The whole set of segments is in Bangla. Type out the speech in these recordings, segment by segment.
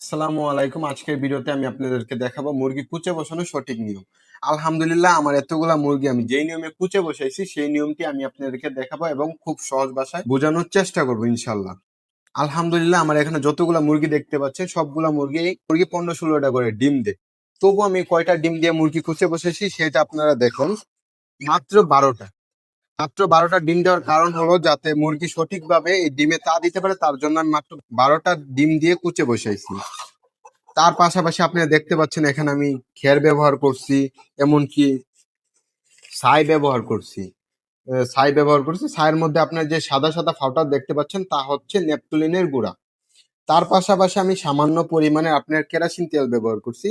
আসসালামু আলাইকুম। আজকের ভিডিওতে আমি আপনাদেরকে দেখাবো মুরগি কুচে বসানোর সঠিক নিয়ম। আলহামদুলিল্লাহ, আমার এতগুলা মুরগি আমি যেই নিয়মে কুচে বসাইছি, সেই নিয়মটি আমি আপনাদেরকে দেখাবো এবং খুব সহজ ভাষায় বোঝানোর চেষ্টা করব ইনশাল্লাহ আলহামদুলিল্লাহ, আমার এখানে যতগুলা মুরগি দেখতে পাচ্ছেন, সবগুলা মুরগি মুরগি পনেরো ষোলোটা করে ডিম দেয়। তবু আমি কয়টা ডিম দিয়ে মুরগি কুচে বসেছি, সেটা আপনারা দেখুন। মাত্র বারোটা। মাত্র বারোটা ডিম দেওয়ার কারণ হলো যাতে মুরগি সঠিকভাবে এই ডিমে তা দিতে পারে, তার জন্য আমি মাত্র বারোটা ডিম দিয়ে কুচে বসাইছি তার পাশাপাশি আপনারা দেখতে পাচ্ছেন, এখানে আমি খের ব্যবহার করছি, এমনকি ছাই ব্যবহার করছি। ছাই ব্যবহার করছি, ছাইয়ের মধ্যে আপনার যে সাদা সাদা ফাউটা দেখতে পাচ্ছেন, তা হচ্ছে নেপথলিনের গুঁড়া। তার পাশাপাশি আমি সামান্য পরিমাণে আপনার কেরাসিন তেল ব্যবহার করছি।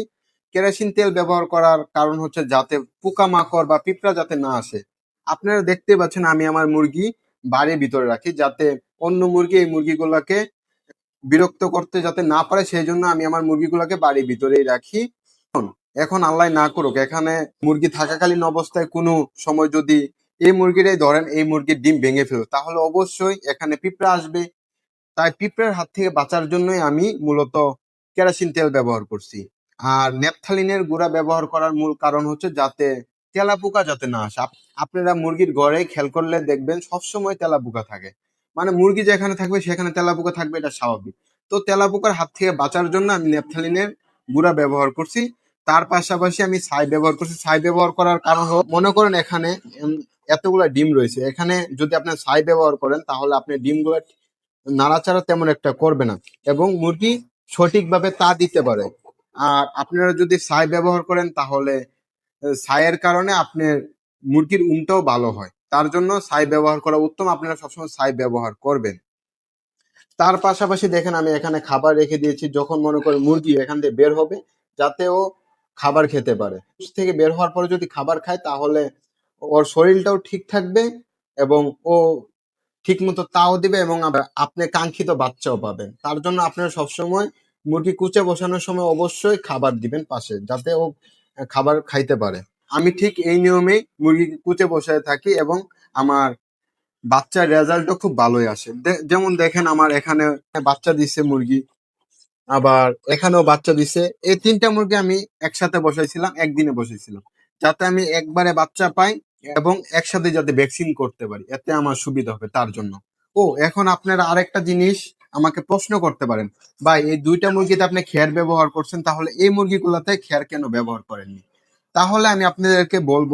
কেরাসিন তেল ব্যবহার করার কারণ হচ্ছে যাতে পোকামাকড় বা পিঁপড়া যাতে না আসে আপনারা দেখতে পাচ্ছেন আমি আমার মুরগি বাড়ির ভিতরে রাখি যাতে অন্য মুরগি এই মুরগিগুলোকে বিরক্ত করতে যাতে না পারে সেই জন্য আমি আমার মুরগিগুলোকে বাড়ির ভিতরেই রাখি। এখন আল্লাহ না করুক, এখানে মুরগি থাকাকালীন অবস্থায় কোনো সময় যদি এই মুরগিটাই ধরেন, এই মুরগির ডিম ভেঙে ফেলো তাহলে অবশ্যই এখানে পিঁপড়া আসবে। তাই পিঁপড়ার হাত থেকে বাঁচার জন্যই আমি মূলত কেরাসিন তেল ব্যবহার করছি। আর নেপথালিনের গুঁড়া ব্যবহার করার মূল কারণ হচ্ছে যাতে তেলাপোকা যাতে না আসে। আপনারা মুরগির ঘরে খেয়াল করলে দেখবেন সবসময় তেলাপোকা থাকে। মানে মুরগি যেখানে থাকবে সেখানে তেলাপোকা থাকবে, এটা স্বাভাবিক। তো তেলাপোকার হাত থেকে বাঁচার জন্য আমি নেপথালিনের গুঁড়া ব্যবহার করছি। তার পাশাপাশি আমি ছাই ব্যবহার করছি। ছাই ব্যবহার করার কারণ হলো, মনে করেন এখানে এতগুলা ডিম রয়েছে। এখানে যদি আপনি ছাই ব্যবহার করেন, তাহলে আপনি ডিমগুলো নাড়াচাড়া তেমন একটা করবে না। এবং মুরগি সঠিকভাবে তা দিতে পারে। আর আপনারা যদি ছাই ব্যবহার করেন, তাহলে আহ, ছাইয়ের কারণে আপনার মুরগির উমটাও ভালো হয়। তার জন্য ছাই ব্যবহার করা উত্তম। আপনারা সবসময় ছাই ব্যবহার করবেন। তার পাশাপাশি দেখেন আমি এখানে খাবার রেখে দিয়েছি। যখন মনে করেন মুরগি এখান থেকে বের হবে যাতে ও খাবার খেতে পারে। থেকে বের হওয়ার পরে যদি খাবার খায় তাহলে ওর শরীরটাও ঠিক থাকবে এবং ও ঠিক মতো তাও দিবে এবং আপনি কাঙ্ক্ষিত বাচ্চাও পাবেন। তার জন্য আপনারা সবসময় মুরগি কুচে বসানোর সময় অবশ্যই খাবার দিবেন পাশে যাতে ও খাবার খাইতে পারে। আমি ঠিক এই নিয়মেই মুরগি কুচে বসায় থাকি এবং আমার বাচ্চার রেজাল্টও খুব ভালোই আসে। যেমন দেখেন আমার এখানে বাচ্চা দিছে মুরগি, আবার এখানেও বাচ্চা দিছে। এই তিনটা মুরগি আমি একসাথে বসাইছিলাম, একদিনে বসাইছিলাম, যাতে আমি একবারে বাচ্চা পাই এবং একসাথে যাতে ভ্যাকসিন করতে পারি। এতে আমার সুবিধা হবে তার জন্য। ও, এখন আপনারা আরেকটা জিনিস আমাকে প্রশ্ন করতে পারেন। ভাই, এই দুইটা মুরগিতে আপনি খেয়ার ব্যবহার করছেন, তাহলে এই মুরগিগুলোতে খেয়ার কেন ব্যবহার করেননি? তাহলে আমি আপনাদেরকে বলব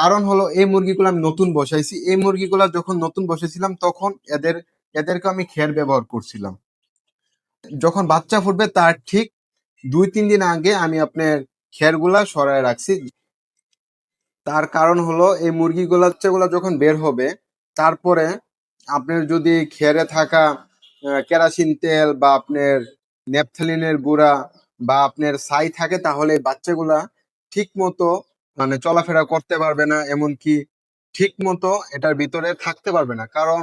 কারণ হলো এই মুরগিগুলো আমি নতুন বসাইছি। এই মুরগিগুলো যখন নতুন বসেছিলাম, তখন এদের, এদেরকে আমি খেয়ার ব্যবহার করছিলাম। যখন বাচ্চা ফুটবে, তার ঠিক দুই, তিন দিন আগে আমি আপনার খেরগুলা সরায় রাখছি। তার কারণ হলো এই মুরগিগুলা যখন বের হবে, তারপরে আপনার যদি খেরে থাকা কেরাসিন তেল বা আপনার নেপথলিনের গুঁড়া বা আপনার ছাই থাকে, তাহলে বাচ্চাগুলা ঠিক মতো মানে চলাফেরা করতে পারবে না, এমনকি ঠিক মতো এটার ভিতরে থাকতে পারবে না। কারণ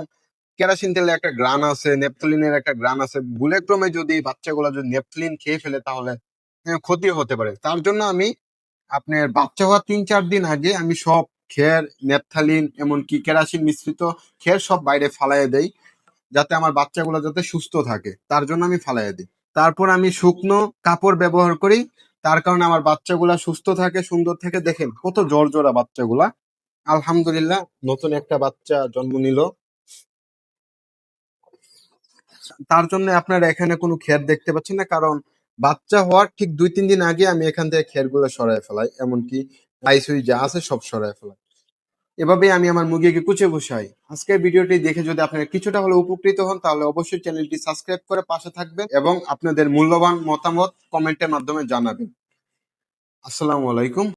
কেরাসিন তেলের একটা গ্রান আছে, নেপথলিনের একটা গ্রান আছে। ভুলে ক্রমে যদি বাচ্চাগুলো যদি নেপথলিন খেয়ে ফেলে, তাহলে ক্ষতি হতে পারে। তার জন্য আমি আপনার বাচ্চা হওয়ার তিন চার দিন আগে আমি সব খের, নেপথালিন, এমনকি কেরাসিন মিশ্রিত খের সব বাইরে ফালাইয়ে দেই, যাতে আমার বাচ্চাগুলো যাতে সুস্থ থাকে। তার জন্য আমি ফালাইয়ে দিই। তারপর আমি শুকনো কাপড় ব্যবহার করি। তার কারণে আমার বাচ্চাগুলা সুস্থ থাকে, সুন্দর থেকে। দেখেন, কত জোর জোড়া বাচ্চাগুলা। আলহামদুলিল্লাহ, নতুন একটা বাচ্চা জন্ম নিল। তার জন্য আপনারা এখানে কোনো খের দেখতে পাচ্ছেন না, কারণ বাচ্চা হওয়ার ঠিক দুই তিন দিন আগে আমি এখান থেকে খেরগুলো সরায় ফেলাই। এমনকি আইসুই যা আছে সব সরায় ফেলা এভাবেই আমি আমার মুরগিকে কুচে বসাই। আজকের ভিডিওটি দেখে যদি আপনারা কিছুটা হলে উপকৃত হন, তাহলে অবশ্যই চ্যানেলটি সাবস্ক্রাইব করে পাশে থাকবেন এবং আপনাদের মূল্যবান মতামত কমেন্টের মাধ্যমে জানাবেন। আসসালামু আলাইকুম।